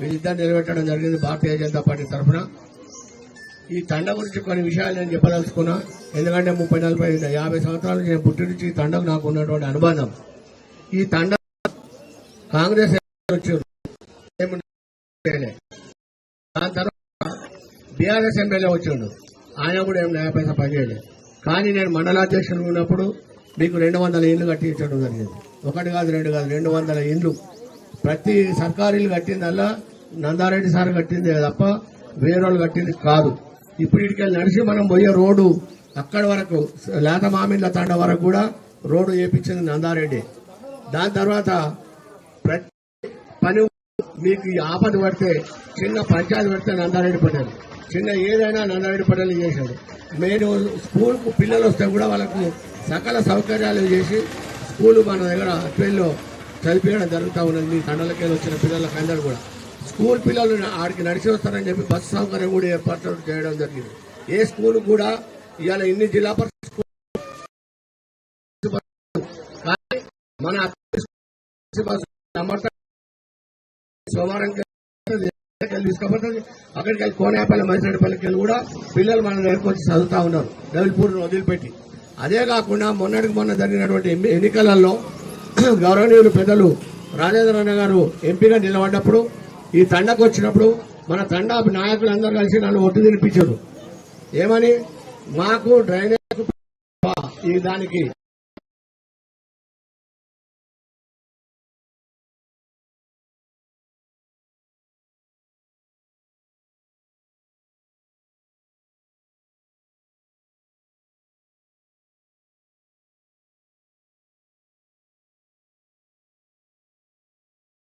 వీళ్ళిద్దరు నిలబెట్టడం జరిగింది భారతీయ జనతా పార్టీ తరఫున. ఈ తండ గురించి కొన్ని విషయాలు నేను చెప్పదలుచుకున్నా. ఎందుకంటే ముప్పై నలభై యాభై సంవత్సరాల నుంచి నేను పుట్టి నుంచి ఈ తండకు నాకు ఉన్నటువంటి అనుబంధం. ఈ తండ కాంగ్రెస్ దాని తర్వాత బీఆర్ఎస్ ఎమ్మెల్యే వచ్చిండు. ఆయన కూడా ఏం న్యాయ పైసా పనిచేయలేదు కానీ నేను మండలాధ్యక్షుడు ఉన్నప్పుడు మీకు రెండు వందల ఇండ్లు కట్టించడం జరిగింది. ఒకటి కాదు రెండు కాదు రెండు వందల ఇండ్లు ప్రతి సర్కారీలు కట్టిందల్లా నందారెడ్డి సార్ కట్టింది తప్ప వేరేవాళ్ళు కట్టింది కాదు. ఇప్పుడు ఇటుకెళ్ళి నడిచి మనం పోయే రోడ్డు అక్కడి వరకు లేత మామిళ్ళ తండ వరకు కూడా రోడ్డు వేయించింది నందారెడ్డి. దాని తర్వాత ప్రతి పని మీకు ఈ ఆపద పడితే చిన్న పంచాయతీ పడితే నందారెడ్డి పటేల్. చిన్న ఏదైనా నందారెడ్డి పటేల్ చేశాడు. నేను స్కూల్కు పిల్లలు వస్తే కూడా వాళ్ళకు సకల సౌకర్యాలు చేసి స్కూల్ మన దగ్గర అట్వేల్లో చదివించడం జరుగుతూ ఉన్నది. మీ తండలకి వచ్చిన పిల్లలకి అందరూ కూడా. స్కూల్ పిల్లలు ఆడికి నడిచి వస్తారని చెప్పి బస్సు సౌకర్యం కూడా ఏర్పాటు చేయడం జరిగింది. ఏ స్కూల్ కూడా ఇవాళ ఇన్ని జిల్లా పరిషత్ స్కూల్ కానీ మన సోమవారం తీసుకపోతుంది అక్కడికి వెళ్ళి కోనేపల్లి మైసరెడ్డిపల్లికి వెళ్ళి కూడా పిల్లలు మన దగ్గరకు వచ్చి చదువుతా ఉన్నారు. డబుల్పూర్ వదిలిపెట్టి. అదే కాకుండా మొన్నటికి మొన్న జరిగినటువంటి ఎన్నికలలో గౌరవనీయులు పెద్దలు రాజేంద్ర అన్న గారు ఎంపీగా నిలబడ్డప్పుడు ఈ తండకు వచ్చినప్పుడు మన తండ నాయకులు అందరూ కలిసి నన్ను ఒట్టు తినిపించారు. ఏమని? మాకు డ్రైనేజ్ ఈ దానికి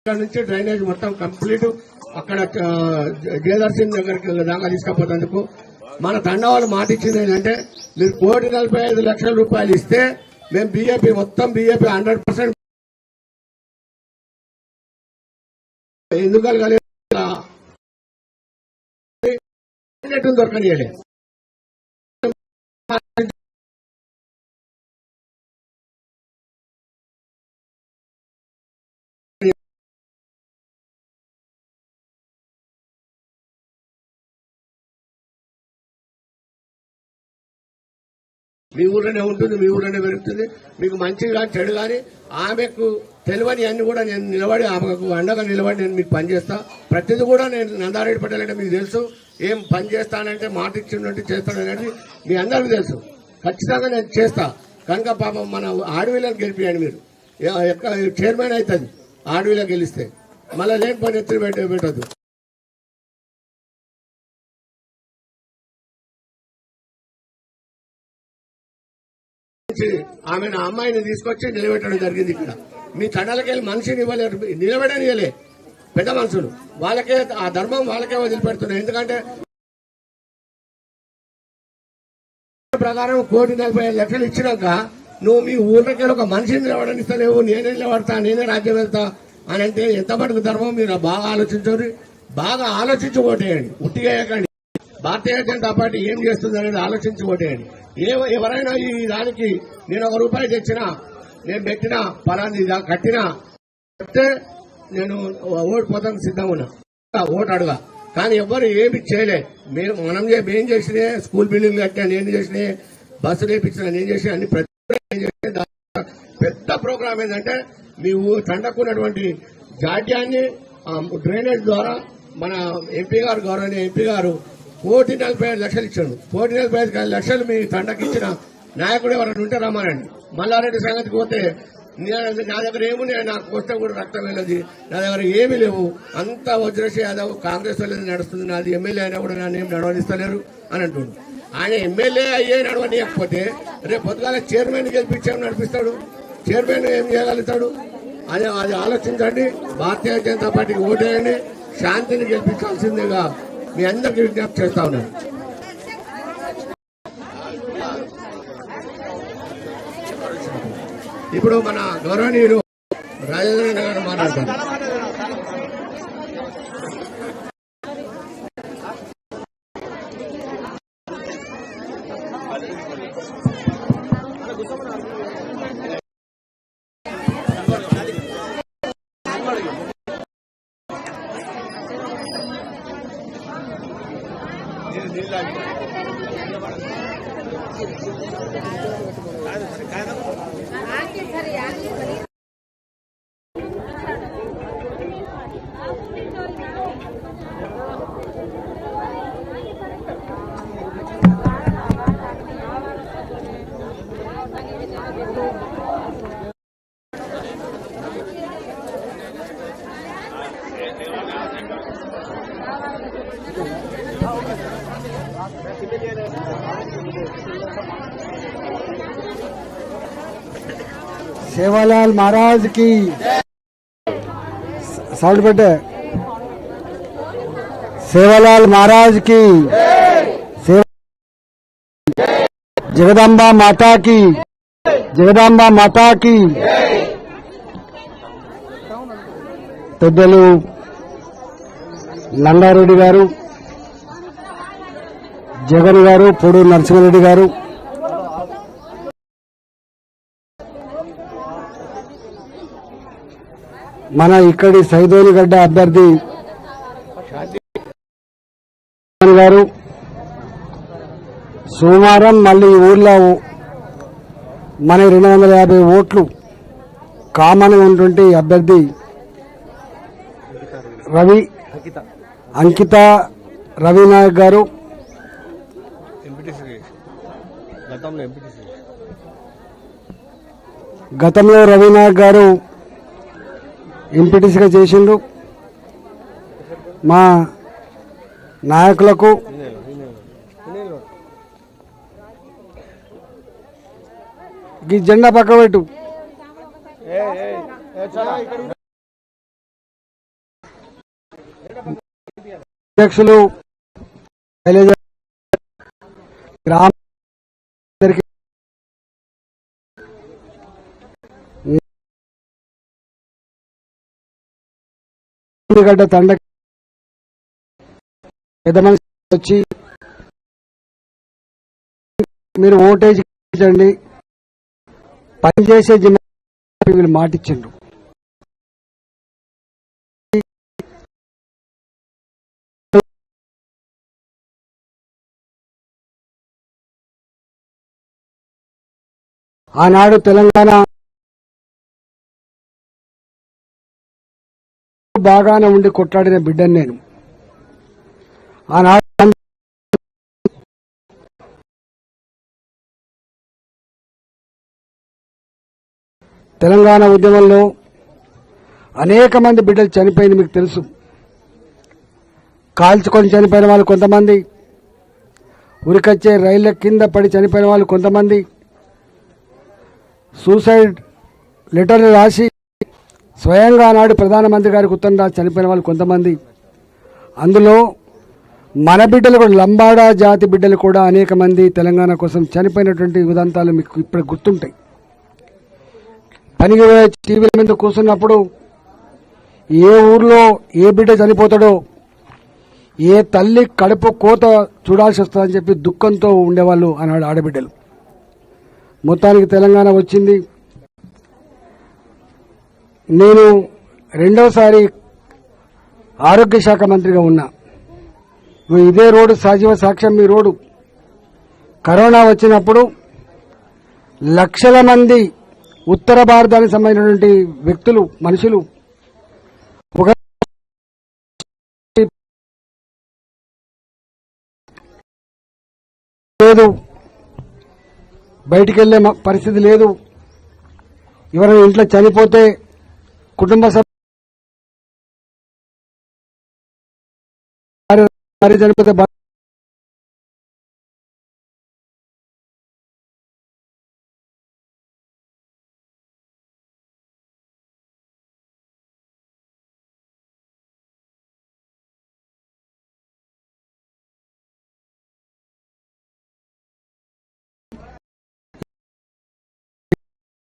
ఇక్కడ నుంచి డ్రైనేజ్ మొత్తం కంప్లీట్. అక్కడ ఆ, దగ్గరికి దాకా తీసుకపోయేందుకు మన తండవాళ్ళు మాట ఇచ్చింది ఏంటంటే మీరు కోటి నలభై ఐదు లక్షల రూపాయలు ఇస్తే మేము బీఏపీ మొత్తం బీఏపీ హండ్రెడ్ పర్సెంట్ ఎందుకు కలగలేదు దొరకనియలే మీ ఊర్లోనే ఉంటుంది మీ ఊర్లోనే పెరుగుతుంది. మీకు మంచిది కానీ చెడు కానీ ఆమెకు తెలియని అన్ని కూడా నేను నిలబడి ఆమెకు అండగా నిలబడి నేను మీకు పనిచేస్తా. ప్రతిదీ కూడా నేను నందారెడ్డి పటేల్ అంటే మీకు తెలుసు. ఏం పని చేస్తానంటే మాట ఇచ్చినట్టు చేస్తానంటే మీ అందరికీ తెలుసు. ఖచ్చితంగా నేను చేస్తా. కనుక పాపం మన ఆడవిలో గెలిపియండి మీరు. ఎక్క- చైర్మన్ అవుతుంది. ఆడవిలో గెలిస్తే. మళ్ళీ లేని పని ఎత్తులు పెట్ట పెట్టద్దు. నుంచి ఆమె నా అమ్మాయిని తీసుకొచ్చి నిలబెట్టడం జరిగింది ఇక్కడ. మీ తండాలకెళ్ళి మనిషిని ఇవ్వలేరు. నిలబెడనియలే పెద్ద మనుషులు. వాళ్ళకే ఆ ధర్మం వాళ్ళకే వదిలిపెడుతున్నాయి. ఎందుకంటే ప్రకారం కోటి నలభై ఐదు లక్షలు ఇచ్చినాక నువ్వు మీ ఊళ్ళకి ఒక మనిషిని నిలబడనిస్తలేవు. నేనే నిలబడతా నేనే రాజ్యం వెళ్తా అని అంటే ఎంత మటుకు ధర్మం? మీరు బాగా ఆలోచించండి. బాగా ఆలోచించి ఓటేయండి. ఉట్టిగా వేయకండి. భారతీయ జనతా పార్టీ ఏం చేస్తుంది అనేది ఆలోచించి ఓటేయండి. ఏ ఎవరైనా ఈ దానికి నేను ఒక రూపాయి తెచ్చినా నేను పెట్టినా పలాంది కట్టినా చెప్తే నేను ఓడిపోతాను సిద్ధం ఉన్నా. ఓటు అడుగా. కానీ ఎవ్వరు ఏమి చేయలే. మేము మనం చే- మేం చేసినే స్కూల్ బిల్డింగ్ కట్టినా నేను చేసినే బస్సులు వేపించిన నేను చేసిన అన్ని ప్రతి పెద్ద ప్రోగ్రామ్ ఏంటంటే మీ తండకున్నటువంటి జాడ్యాన్ని డ్రైనేజ్ ద్వారా మన ఎంపీ గారు గౌరవనీయ ఎంపీ గారు కోటి నలభై ఐదు లక్షలు ఇచ్చాడు. కోటి నలభై ఐదు లక్షలు మీ తండకి ఇచ్చిన నాయకుడు ఎవరైనా ఉంటే రమ్మనండి. మల్లారెడ్డి సంగతికి పోతే నా దగ్గర ఏమున్నాయి? నాకు వస్తే కూడా రక్తం వెళ్ళదు. నా దగ్గర ఏమీ లేవు. అంతా వజ్రశ్ యాదవ్ కాంగ్రెస్ వాళ్ళది నడుస్తుంది. నాది ఎమ్మెల్యే అయినా కూడా నన్ను ఏం నడవనిస్తలేరు అని అంటుండు. ఆయన ఎమ్మెల్యే అయ్యే నడవనియకపోతే రేపు పొద్దుగాల చైర్మన్ గెలిపించాము నడిపిస్తాడు. చైర్మన్ ఏం చేయగలుగుతాడు? అది అది ఆలోచించండి. భారతీయ జనతా పార్టీకి ఓటేయండి. శాంతిని గెలిపించాల్సిందిగా మీ అందరికీ విజ్ఞప్తి చేస్తా ఉన్నాను. ఇప్పుడు మన గౌరవనీయులు రాజేంద్ర గారు మాట్లాడతారు. సేవాలాల్ మహారాజ్కి సౌండ్ పెట్టే. సేవాలాల్ మహారాజ్కి జగదాంబ మాతాకి జగదాంబ మాతాకి పెద్దలు నల్లారెడ్డి గారు జగన్ గారు పొడు నరసింహారెడ్డి గారు మన ఇక్కడి సైదోనిగడ్డ అభ్యర్థి గారు సోమవారం మళ్ళీ ఊర్లో మన రెండు వందల యాభై ఓట్లు కామన్ ఉన్నటువంటి అభ్యర్థి రవి అంకిత రవినాయక్ గారు. గతంలో గతంలో రవినాయక్ గారు ఎంపీటీసీగా చేసిండు. మా నాయకులకు ఈ జెండా పక్క పెట్టు. అధ్యక్షులు గ్రామ గడ్డ తండ పెద్ద మనిషి వచ్చి మీరు ఓటేజ్ ఇచ్చండి పనిచేసే జిల్లా వీళ్ళు మాటిచ్చిండ్రు ఆనాడు తెలంగాణ బాగానే ఉండి కొట్లాడిన బిడ్డని నేను. ఆనాడు తెలంగాణ ఉద్యమంలో అనేక మంది బిడ్డలు చనిపోయింది మీకు తెలుసు. కాల్చుకొని చనిపోయిన వాళ్ళు కొంతమంది ఉరికొచ్చే రైళ్ళ కింద పడి చనిపోయిన వాళ్ళు కొంతమంది సూసైడ్ లెటర్లు రాసి స్వయంగా నాడు ప్రధానమంత్రి గారికి ఉత్తరం రాసి చనిపోయిన వాళ్ళు కొంతమంది. అందులో మన బిడ్డలు కూడా లంబాడా జాతి బిడ్డలు కూడా అనేక మంది తెలంగాణ కోసం చనిపోయినటువంటి ఉదంతాలు మీకు ఇప్పుడు గుర్తుంటాయి. పనికి టీవీల మీద కూర్చున్నప్పుడు ఏ ఊర్లో ఏ బిడ్డ చనిపోతాడో ఏ తల్లి కడుపు కోత చూడాల్సి వస్తుందని చెప్పి దుఃఖంతో ఉండేవాళ్ళు అన్నాడు ఆడబిడ్డలు. మొత్తానికి తెలంగాణ వచ్చింది. నేను రెండవసారి ఆరోగ్య శాఖ మంత్రిగా ఉన్నా. ఇదే రోడ్డు సజీవ సాక్ష్యం మీ రోడ్డు. కరోనా వచ్చినప్పుడు లక్షల మంది ఉత్తర భారతానికి సంబంధించినటువంటి వ్యక్తులు మనుషులు ఒక లేదు. బయటికి మ- పరిస్థితి లేదు. ఎవరైనా ఇంట్లో చనిపోతే కుటుంబ సభ్యులు చనిపోతే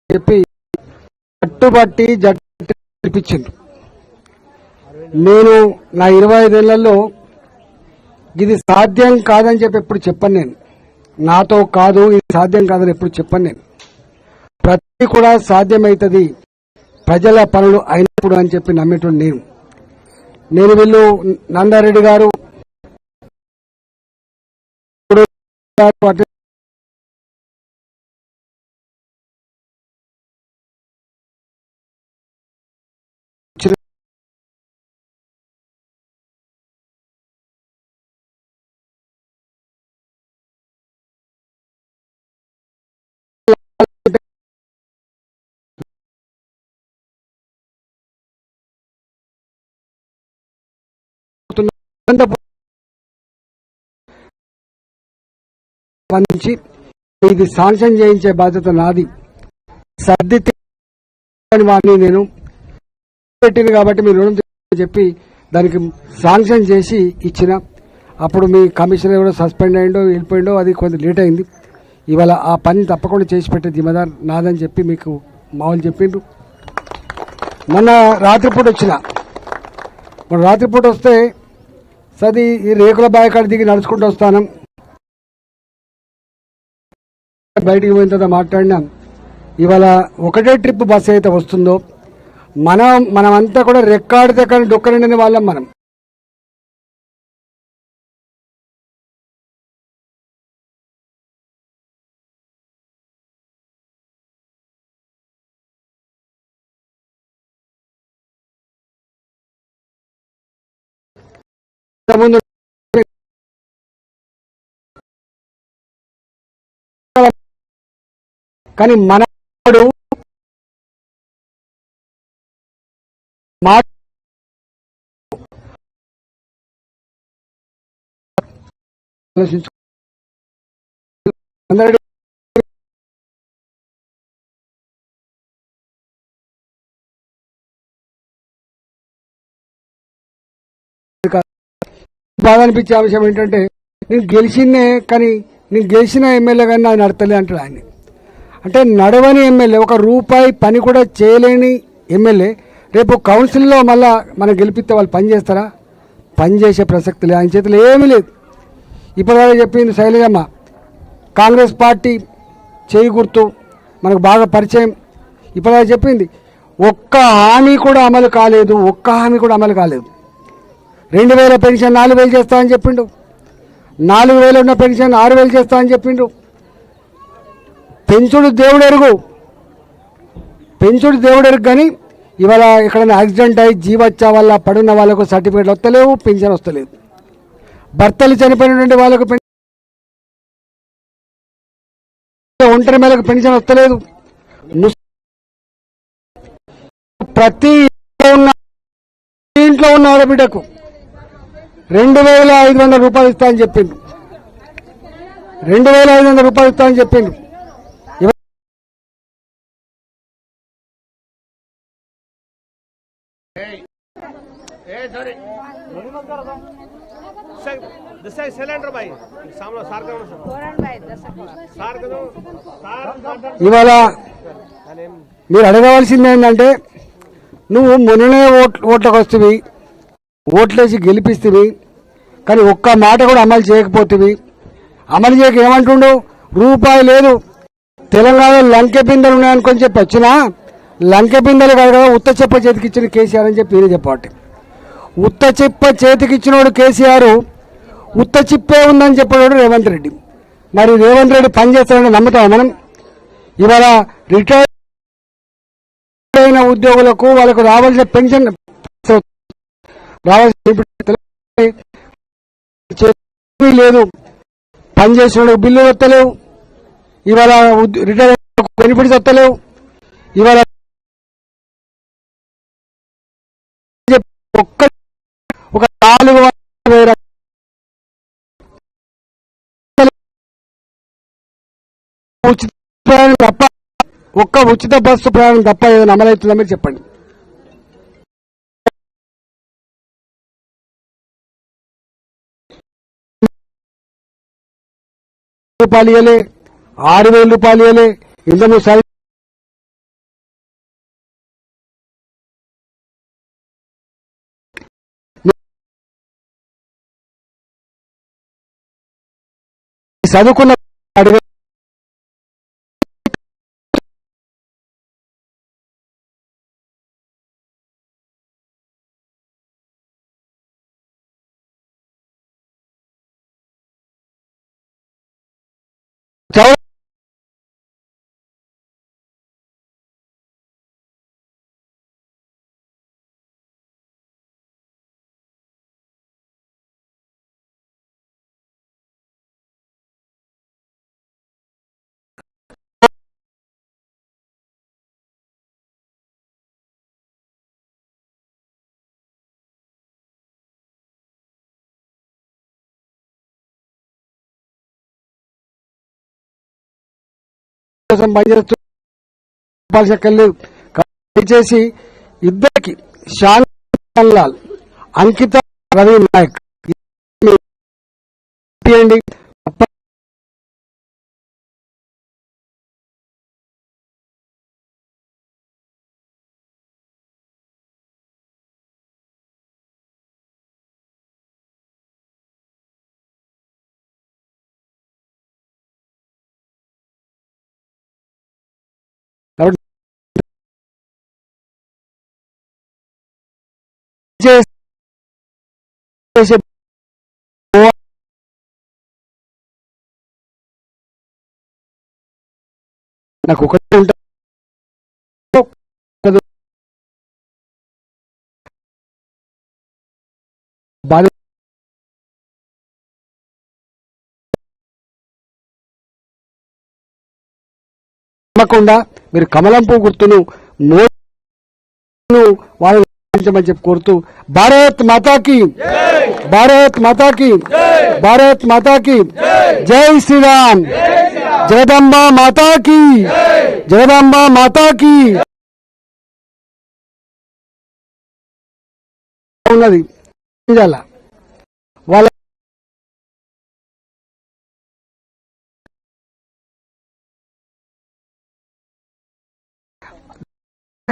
చెప్పి జట్టుబట్టి జట్టు నడిపించిండ్రు నేను నా ఇరవై ఐదేళ్ళలో ఇది సాధ్యం కాదని చెప్పి ఎప్పుడు చెప్పను నేను. నాతో కాదు ఇది సాధ్యం కాదని ఎప్పుడు చెప్పను నేను. ప్రతి కూడా సాధ్యమవుతుంది ప్రజల పనులు అయినప్పుడు అని చెప్పి నమ్మేటువంటి నేను. నేను వీళ్ళు నందారెడ్డి గారు పంచి ఇది శాంక్షన్ చేయించే బాధ్యత నాది. సర్ది అని వాడిని నేను పెట్టింది కాబట్టి మీరు రుణం చెప్పి దానికి శాంక్షన్ చేసి ఇచ్చిన. అప్పుడు మీ కమిషనర్ కూడా సస్పెండ్ అయ్యిండో వెళ్ళిపోయిండో అది కొంత లేట్ అయింది. ఇవాళ ఆ పని తప్పకుండా చేసి పెట్టే జిమ్మదార్ నాదని చెప్పి మీకు మామూలు చెప్పిండ్రు. మొన్న రాత్రిపూట వచ్చిన. మొన్న రాత్రిపూట వస్తే సది ఈ రేకుల బాయకాడ దిగి నడుచుకుంటూ వస్తాను. బయటికి పోయిన తర్వాత మాట్లాడినాం. ఇవాళ ఒకటే ట్రిప్ బస్సు అయితే వస్తుందో మనం మనమంతా కూడా రెక్కాడితే దగ్గర డొక్కరండి వాళ్ళం మనం. ముందు కానీ మనవాడు మా ఆలోచించు బాధ అనిపించే అంశం ఏంటంటే నేను గెలిచిందే కానీ నేను గెలిచిన ఎమ్మెల్యే కానీ నాకు నడతలే అంటాడు ఆయన. అంటే నడవని ఎమ్మెల్యే ఒక రూపాయి పని కూడా చేయలేని ఎమ్మెల్యే రేపు కౌన్సిల్లో మళ్ళా మనం గెలిపిస్తే వాళ్ళు పని చేస్తారా? పని చేసే ప్రసక్తి లేదు. ఆయన చేతిలో ఏమీ లేదు. ఇప్పటివరకు చెప్పింది శైలజమ్మ. కాంగ్రెస్ పార్టీ చేయి గుర్తు మనకు బాగా పరిచయం. ఇప్పటివరకు చెప్పింది ఒక్క హామీ కూడా అమలు కాలేదు ఒక్క హామీ కూడా అమలు కాలేదు. రెండు వేల పెన్షన్ నాలుగు వేలు చేస్తా అని చెప్పిండు. నాలుగు వేలు ఉన్న పెన్షన్ ఆరు వేలు చేస్తా అని చెప్పిండు. పెంచుడు దేవుడు ఎరుగు. పెంచుడు దేవుడు ఎరుగు కానీ ఇవాళ ఎక్కడైనా యాక్సిడెంట్ అయ్యి జీవచ్చా వల్ల పడున్న వాళ్ళకు సర్టిఫికేట్లు వస్తలేవు పెన్షన్ వస్తలేదు. భర్తలు చనిపోయినటువంటి వాళ్ళకు పెన్- ఒంటరి మేలకు పెన్షన్ వస్తలేదు. ప్రతి ఇంట్లో ఉన్న ఇంట్లో ఉన్న ఆడబిడ్డకు రెండు వేల ఐదు వందల రూపాయలు ఇస్తా అని చెప్పిండు. రెండు వేల ఐదు వందల రూపాయలు ఇస్తా అని చెప్పిండు ఇవాళ మీరు అడగవలసింది ఏంటంటే నువ్వు మొన్ననే ఓట్ ఓట్లకు వస్తుంది ఓట్లేసి గెలిపిస్తుంది కానీ ఒక్క మాట కూడా అమలు చేయకపోతుంది అమలు చేయక ఏమంటుండు? రూపాయి లేదు. తెలంగాణలో లంకె బిందెలు ఉన్నాయనుకొని చెప్పి వచ్చినా? లంకె బిందెలు కాదు కదా ఉత్త చెప్ప చేతికి ఇచ్చిన కేసీఆర్ అని చెప్పి ఈయన చెప్పబట్టి ఉత్త చెప్ప చేతికి ఇచ్చినోడు కేసీఆర్ ఉత్త చిప్పే ఉందని చెప్పినోడు రేవంత్ రెడ్డి. మరి రేవంత్ రెడ్డి పని చేస్తాడని నమ్ముతాం మనం? ఇవాళ రిటైర్ అయిన ఉద్యోగులకు వాళ్ళకు రావాల్సిన పెన్షన్ రావాల్సిన లేదు. పనిచేసిన బిల్లు వస్తలేవు. ఇవాళ రిటైర్ అయిన బెనిఫిట్స్ వస్తలేవు. ఇవాళ ఒక్క ఒక నాలుగు ఉచిత ప్రయాణం తప్ప ఒక్క ఉచిత బస్సు ప్రయాణం తప్ప ఏదైనా అమలవుతుందా మీరు చెప్పండి. రూపాయలు ఇవ్వలే ఆరు వేల రూపాయలు ఇవ్వలే ఇంతకు సరి చదువుకున్న కోసం పనిచేస్తూ చెప్పాల్సిన దయచేసి ఇద్దరికి శాన్ లాల్ అంకిత రవి నాయక్ చేయండి. చేసే నాకు ఒకటి ఉంటా బాధ మీరు కమలం పువ్వు గుర్తును నోను వాళ్ళు రక్షించమని చెప్పి కోరుతూ భారత్ మాతాకి భారత్ మాతాకి భారత్ మాతాకి జై శ్రీరామ్. జగదంబ మాతాకి జగదంబ మాతాకి. ఉన్నది.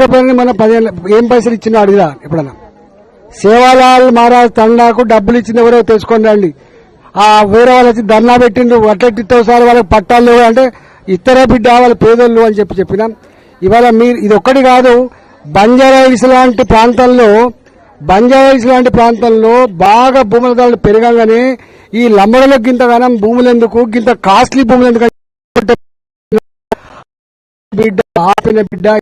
లేకపోయినా మన పదిహేను ఏం పైసలు ఇచ్చినా అడిగిరా ఎప్పుడన్నా సేవాలాల్ మహారాజ్ తండాకు డబ్బులు ఇచ్చింది ఎవరో తెలుసుకొని రండి ఆ వేరే వాళ్ళు వచ్చి ధర్నా పెట్టిండ్రు అట్లెట్టితో సార్ వాళ్ళకి పట్టాలు లేవు అంటే ఇతర బిడ్డ వాళ్ళ పేదోళ్ళు అని చెప్పి చెప్పినాం ఇవాళ మీరు ఇది ఒక్కటి కాదు బంజారాయిల్స్ లాంటి ప్రాంతంలో బంజారాయిల్స్ లాంటి ప్రాంతంలో బాగా భూముల ధరలు పెరగగానే ఈ లంబడలకు గింత గనం భూములు ఎందుకు గింత కాస్ట్లీ భూములు ఎందుకు బిడ్డ ఆపిన బిడ్డ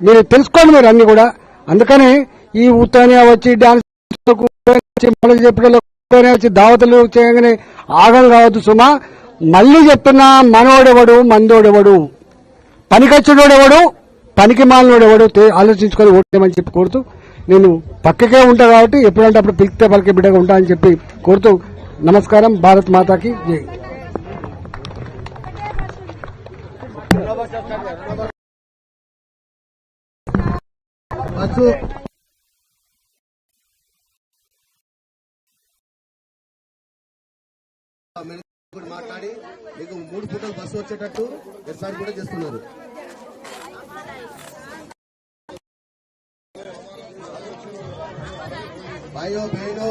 మీరు తెలుసుకోండి మీరు అన్ని కూడా. అందుకని ఈ ఊతనే వచ్చి డాన్స్ మళ్ళీ వచ్చి దావతలు చేయగానే ఆగం కావద్దు సుమా. మళ్ళీ చెప్తున్నా మనోడెవడు మందోడెవడు? పనికొచ్చుడోడెవడు పనికి మాలినోడెవడు? ఆలోచించుకొని ఓటేమని చెప్పి కోరుతూ నేను పక్కకే ఉంటా కాబట్టి ఎప్పుడంటే అప్పుడు పిలిస్తే పలికే బిడ్డగా ఉంటా అని చెప్పి కోరుతూ నమస్కారం. భారత్ మాతాకి జై. ఇప్పుడు మాట్లాడి మీకు మూడు ఫోటోలు బస్సు వచ్చేటట్టు ఎస్ఆర్ కూడా చేస్తున్నారు. భాయో బహనో